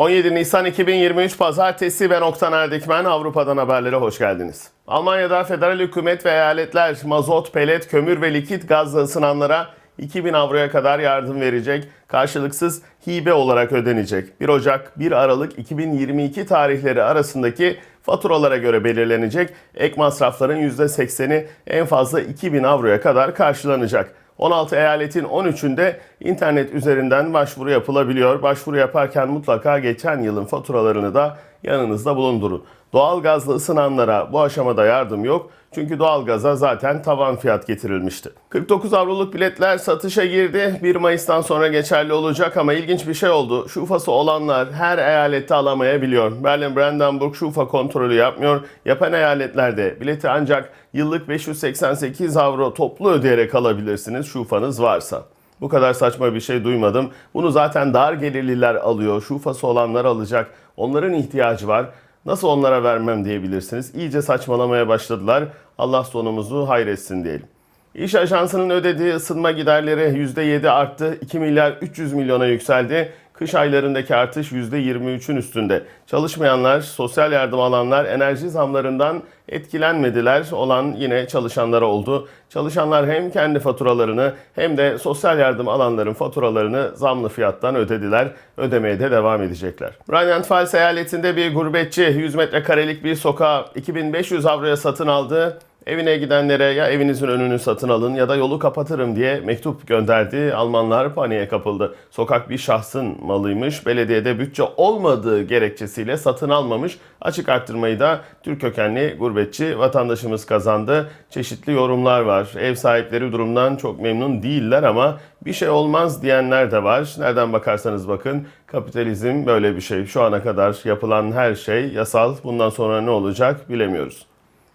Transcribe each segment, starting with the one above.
17 Nisan 2023 Pazartesi ben Oktan Erdikmen Avrupa'dan haberlere hoş geldiniz. Almanya'da federal hükümet ve eyaletler mazot, pelet, kömür ve likit gazla ısınanlara 2000 avroya kadar yardım verecek, karşılıksız hibe olarak ödenecek. 1 Ocak 1 Aralık 2022 tarihleri arasındaki faturalara göre belirlenecek. Ek masrafların %80'i en fazla 2000 avroya kadar karşılanacak. 16 eyaletin 13'ünde internet üzerinden başvuru yapılabiliyor. Başvuru yaparken mutlaka geçen yılın faturalarını da yanınızda bulundurun. Doğalgazla ısınanlara bu aşamada yardım yok. Çünkü doğalgaza zaten tavan fiyat getirilmişti. 49 avroluk biletler satışa girdi. 1 Mayıs'tan sonra geçerli olacak ama ilginç bir şey oldu. Şufası olanlar her eyalette alamayabiliyor. Berlin Brandenburg şufa kontrolü yapmıyor. Yapan eyaletlerde bileti ancak yıllık 588 avro toplu ödeyerek alabilirsiniz şufanız varsa. Bu kadar saçma bir şey duymadım. Bunu zaten dar gelirliler alıyor. Şufası olanlar alacak. Onların ihtiyacı var. Nasıl onlara vermem diyebilirsiniz. İyice saçmalamaya başladılar. Allah sonumuzu hayretsin diyelim. İş Ajansı'nın ödediği ısınma giderleri %7 arttı. 2 milyar 300 milyona yükseldi. Kış aylarındaki artış %23'ün üstünde. Çalışmayanlar, sosyal yardım alanlar enerji zamlarından etkilenmediler. Olan yine çalışanlara oldu. Çalışanlar hem kendi faturalarını hem de sosyal yardım alanların faturalarını zamlı fiyattan ödediler. Ödemeye de devam edecekler. Rheinland-Pfalz eyaletinde bir gurbetçi 100 metrekarelik bir sokağı 2500 avroya satın aldı. Evine gidenlere ya evinizin önünü satın alın ya da yolu kapatırım diye mektup gönderdi. Almanlar paniğe kapıldı. Sokak bir şahsın malıymış. Belediyede bütçe olmadığı gerekçesiyle satın almamış. Açık arttırmayı da Türk kökenli gurbetçi vatandaşımız kazandı. Çeşitli yorumlar var. Ev sahipleri durumdan çok memnun değiller ama bir şey olmaz diyenler de var. Nereden bakarsanız bakın kapitalizm böyle bir şey. Şu ana kadar yapılan her şey yasal. Bundan sonra ne olacak bilemiyoruz.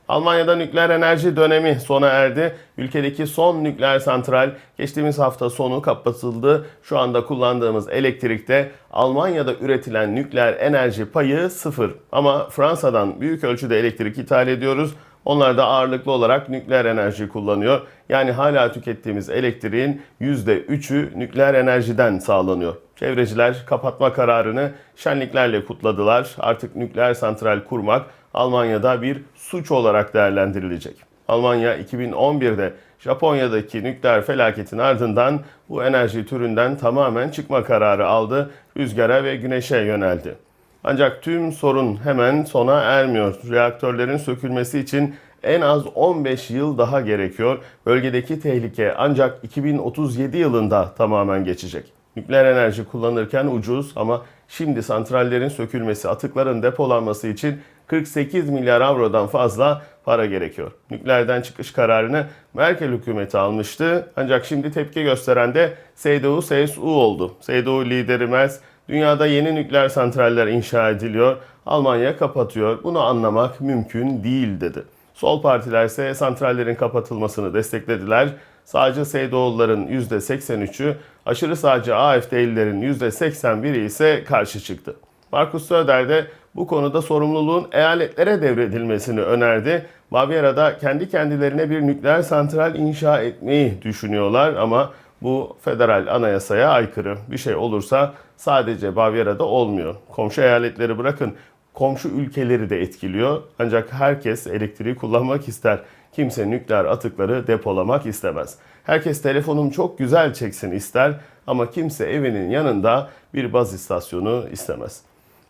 Almanya'da nükleer enerji dönemi sona erdi. Ülkedeki son nükleer santral geçtiğimiz hafta sonu kapatıldı. Şu anda kullandığımız elektrikte Almanya'da üretilen nükleer enerji payı sıfır. Ama Fransa'dan büyük ölçüde elektrik ithal ediyoruz. Onlar da ağırlıklı olarak nükleer enerji kullanıyor. Yani hala tükettiğimiz elektriğin %3'ü nükleer enerjiden sağlanıyor. Çevreciler kapatma kararını şenliklerle kutladılar. Artık nükleer santral kurmak Almanya'da bir suç olarak değerlendirilecek. Almanya 2011'de Japonya'daki nükleer felaketin ardından bu enerji türünden tamamen çıkma kararı aldı. Rüzgara ve güneşe yöneldi. Ancak tüm sorun hemen sona ermiyor. Reaktörlerin sökülmesi için en az 15 yıl daha gerekiyor. Bölgedeki tehlike ancak 2037 yılında tamamen geçecek. Nükleer enerji kullanırken ucuz ama şimdi santrallerin sökülmesi, atıkların depolanması için 48 milyar avrodan fazla para gerekiyor. Nükleerden çıkış kararını Merkel hükümeti almıştı. Ancak şimdi tepki gösteren de CDU-CSU oldu. CDU lideri Merz, dünyada yeni nükleer santraller inşa ediliyor, Almanya kapatıyor. Bunu anlamak mümkün değil dedi. Sol partiler ise santrallerin kapatılmasını desteklediler. Sağcı Seydoğulların %83'ü, aşırı sağcı AFD'lilerin %81'i ise karşı çıktı. Markus Söder de bu konuda sorumluluğun eyaletlere devredilmesini önerdi. Bavyera'da kendi kendilerine bir nükleer santral inşa etmeyi düşünüyorlar ama bu federal anayasaya aykırı. Bir şey olursa sadece Bavyera'da olmuyor. Komşu eyaletleri bırakın komşu ülkeleri de etkiliyor. Ancak herkes elektriği kullanmak ister. Kimse nükleer atıkları depolamak istemez. Herkes telefonum çok güzel çeksin ister ama kimse evinin yanında bir baz istasyonu istemez.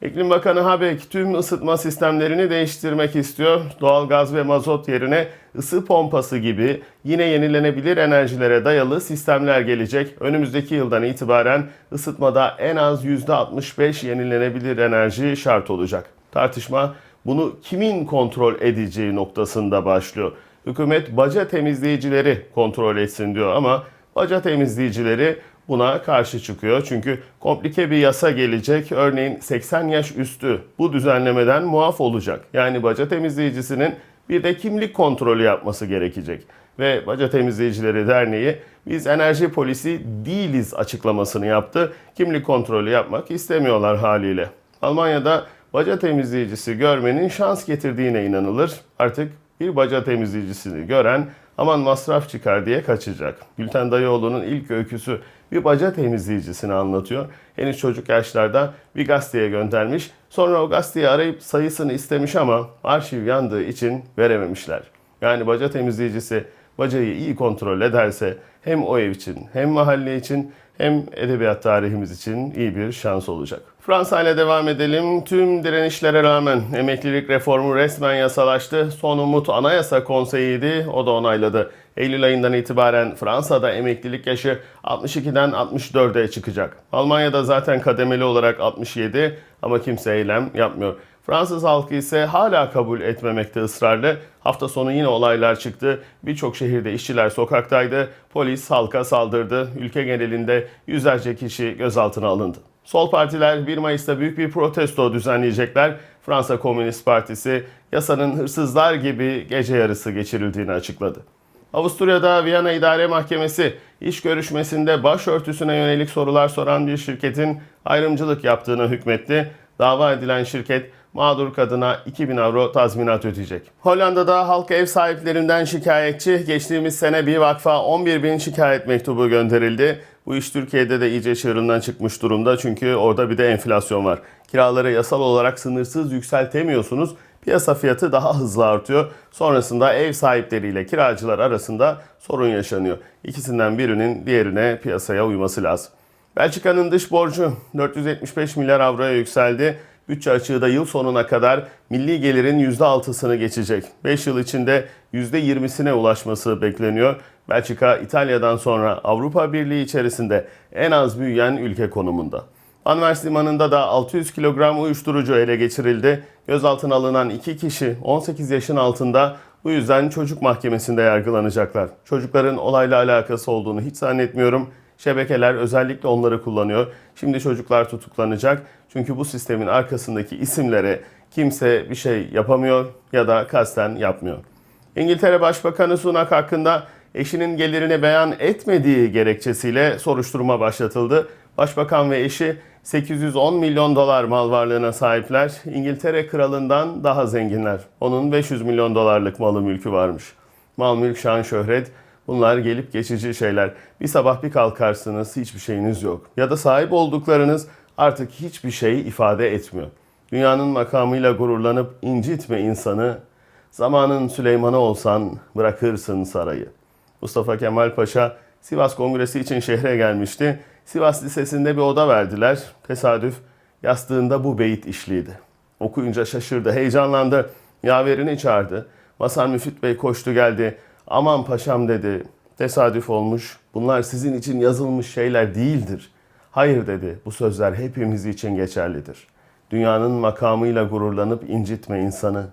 İklim Bakanı Habeck tüm ısıtma sistemlerini değiştirmek istiyor. Doğalgaz ve mazot yerine ısı pompası gibi yine yenilenebilir enerjilere dayalı sistemler gelecek. Önümüzdeki yıldan itibaren ısıtmada en az %65 yenilenebilir enerji şart olacak. Tartışma bunu kimin kontrol edeceği noktasında başlıyor. Hükümet baca temizleyicileri kontrol etsin diyor ama baca temizleyicileri buna karşı çıkıyor. Çünkü komplike bir yasa gelecek. Örneğin 80 yaş üstü bu düzenlemeden muaf olacak. Yani baca temizleyicisinin bir de kimlik kontrolü yapması gerekecek. Ve Baca Temizleyicileri Derneği biz enerji polisi değiliz açıklamasını yaptı. Kimlik kontrolü yapmak istemiyorlar haliyle. Almanya'da baca temizleyicisi görmenin şans getirdiğine inanılır. Artık bir baca temizleyicisini gören aman masraf çıkar diye kaçacak. Gülten Dayıoğlu'nun ilk öyküsü bir baca temizleyicisini anlatıyor. Henüz çocuk yaşlarda bir gazeteye göndermiş. Sonra o gazeteyi arayıp sayısını istemiş ama arşiv yandığı için verememişler. Yani baca temizleyicisi bacayı iyi kontrol ederse hem o ev için hem mahalle için hem edebiyat tarihimiz için iyi bir şans olacak. Fransa ile devam edelim. Tüm direnişlere rağmen emeklilik reformu resmen yasalaştı. Son umut Anayasa Konseyi'ydi. O da onayladı. Eylül ayından itibaren Fransa'da emeklilik yaşı 62'den 64'e çıkacak. Almanya'da zaten kademeli olarak 67 ama kimse eylem yapmıyor. Fransız halkı ise hala kabul etmemekte ısrarlı. Hafta sonu yine olaylar çıktı. Birçok şehirde işçiler sokaktaydı. Polis halka saldırdı. Ülke genelinde yüzlerce kişi gözaltına alındı. Sol partiler 1 Mayıs'ta büyük bir protesto düzenleyecekler. Fransa Komünist Partisi yasanın hırsızlar gibi gece yarısı geçirildiğini açıkladı. Avusturya'da Viyana İdare Mahkemesi iş görüşmesinde başörtüsüne yönelik sorular soran bir şirketin ayrımcılık yaptığını hükmetti. Dava edilen şirket mağdur kadına 2000 avro tazminat ödeyecek. Hollanda'da halk ev sahiplerinden şikayetçi. Geçtiğimiz sene bir vakfa 11 bin şikayet mektubu gönderildi. Bu iş Türkiye'de de iyice çığırından çıkmış durumda çünkü orada bir de enflasyon var. Kiraları yasal olarak sınırsız yükseltemiyorsunuz. Piyasa fiyatı daha hızlı artıyor. Sonrasında ev sahipleriyle kiracılar arasında sorun yaşanıyor. İkisinden birinin diğerine piyasaya uyması lazım. Belçika'nın dış borcu 475 milyar avroya yükseldi. Bütçe açığı da yıl sonuna kadar milli gelirin %6'sını geçecek. 5 yıl içinde %20'sine ulaşması bekleniyor. Belçika, İtalya'dan sonra Avrupa Birliği içerisinde en az büyüyen ülke konumunda. Anvers Limanı'nda da 600 kilogram uyuşturucu ele geçirildi. Gözaltına alınan iki kişi 18 yaşın altında bu yüzden çocuk mahkemesinde yargılanacaklar. Çocukların olayla alakası olduğunu hiç zannetmiyorum. Şebekeler özellikle onları kullanıyor. Şimdi çocuklar tutuklanacak. Çünkü bu sistemin arkasındaki isimlere kimse bir şey yapamıyor ya da kasten yapmıyor. İngiltere Başbakanı Sunak hakkında eşinin gelirini beyan etmediği gerekçesiyle soruşturma başlatıldı. Başbakan ve eşi 810 milyon dolar mal varlığına sahipler. İngiltere kralından daha zenginler. Onun 500 milyon dolarlık malı mülkü varmış. Mal, mülk, şan, şöhret bunlar gelip geçici şeyler. Bir sabah bir kalkarsınız hiçbir şeyiniz yok. Ya da sahip olduklarınız artık hiçbir şey ifade etmiyor. Dünyanın makamıyla gururlanıp incitme insanı. Zamanın Süleyman'ı olsan bırakırsın sarayı. Mustafa Kemal Paşa Sivas Kongresi için şehre gelmişti. Sivas Lisesi'nde bir oda verdiler. Tesadüf yastığında bu beyit işliydi. Okuyunca şaşırdı, heyecanlandı. Yaverini çağırdı. Masar Müfit Bey koştu geldi. Aman paşam dedi. Tesadüf olmuş. Bunlar sizin için yazılmış şeyler değildir. Hayır dedi. Bu sözler hepimiz için geçerlidir. Dünyanın makamıyla gururlanıp incitme insanı.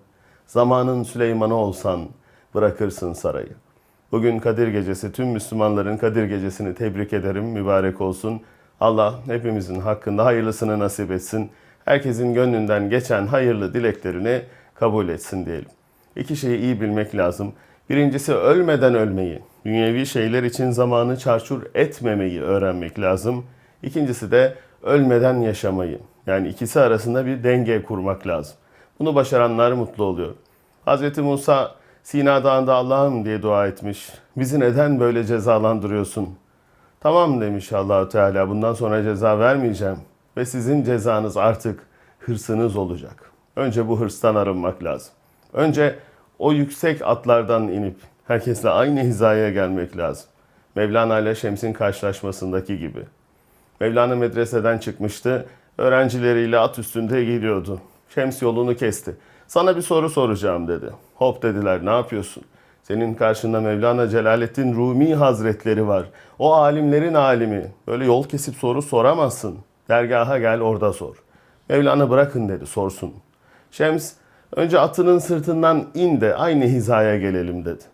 Zamanın Süleyman'ı olsan bırakırsın sarayı. Bugün Kadir Gecesi. Tüm Müslümanların Kadir Gecesi'ni tebrik ederim. Mübarek olsun. Allah hepimizin hakkında hayırlısını nasip etsin. Herkesin gönlünden geçen hayırlı dileklerini kabul etsin diyelim. İki şeyi iyi bilmek lazım. Birincisi ölmeden ölmeyi, dünyevi şeyler için zamanı çarçur etmemeyi öğrenmek lazım. İkincisi de ölmeden yaşamayı. Yani ikisi arasında bir denge kurmak lazım. Bunu başaranlar mutlu oluyor. Hz. Musa Sina Dağı'nda Allah'ım diye dua etmiş. Bizi neden böyle cezalandırıyorsun? Tamam demiş Allahu Teala. Bundan sonra ceza vermeyeceğim ve sizin cezanız artık hırsınız olacak. Önce bu hırstan arınmak lazım. Önce o yüksek atlardan inip herkesle aynı hizaya gelmek lazım. Mevlana ile Şems'in karşılaşmasındaki gibi. Mevlana medreseden çıkmıştı. Öğrencileriyle at üstünde geliyordu. Şems yolunu kesti. Sana bir soru soracağım dedi. Hop dediler ne yapıyorsun? Senin karşında Mevlana Celaleddin Rumi Hazretleri var. O alimlerin alimi. Böyle yol kesip soru soramazsın. Dergaha gel orada sor. Mevlana bırakın dedi sorsun. Şems önce atının sırtından in de aynı hizaya gelelim dedi.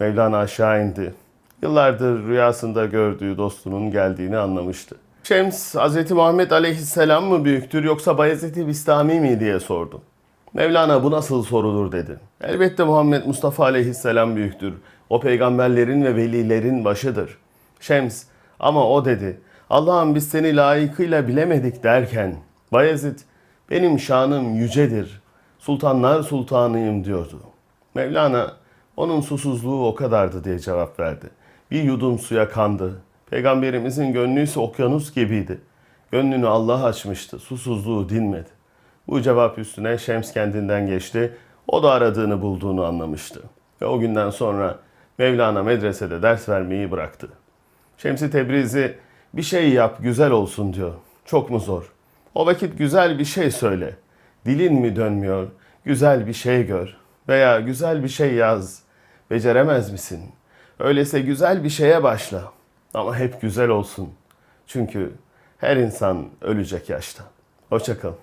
Mevlana aşağı indi. Yıllardır rüyasında gördüğü dostunun geldiğini anlamıştı. Şems, Hz. Muhammed Aleyhisselam mı büyüktür yoksa Bayezid-i Bistami mi diye sordu. Mevlana bu nasıl sorulur dedi. Elbette Muhammed Mustafa Aleyhisselam büyüktür. O peygamberlerin ve velilerin başıdır. Şems, ama o dedi. Allah'ım biz seni layıkıyla bilemedik derken, Bayezid, benim şanım yücedir. Sultanlar sultanıyım diyordu. Mevlana, Onun susuzluğu o kadardı diye cevap verdi. Bir yudum suya kandı. Peygamberimizin gönlü ise okyanus gibiydi. Gönlünü Allah açmıştı. Susuzluğu dinmedi. Bu cevap üstüne Şems kendinden geçti. O da aradığını bulduğunu anlamıştı. Ve o günden sonra Mevlana medresede ders vermeyi bıraktı. Şemsi Tebrizi bir şey yap güzel olsun diyor. Çok mu zor? O vakit güzel bir şey söyle. Dilin mi dönmüyor? Güzel bir şey gör. Veya güzel bir şey yaz. Beceremez misin? Öyleyse güzel bir şeye başla. Ama hep güzel olsun. Çünkü her insan ölecek yaşta. Hoşçakalın.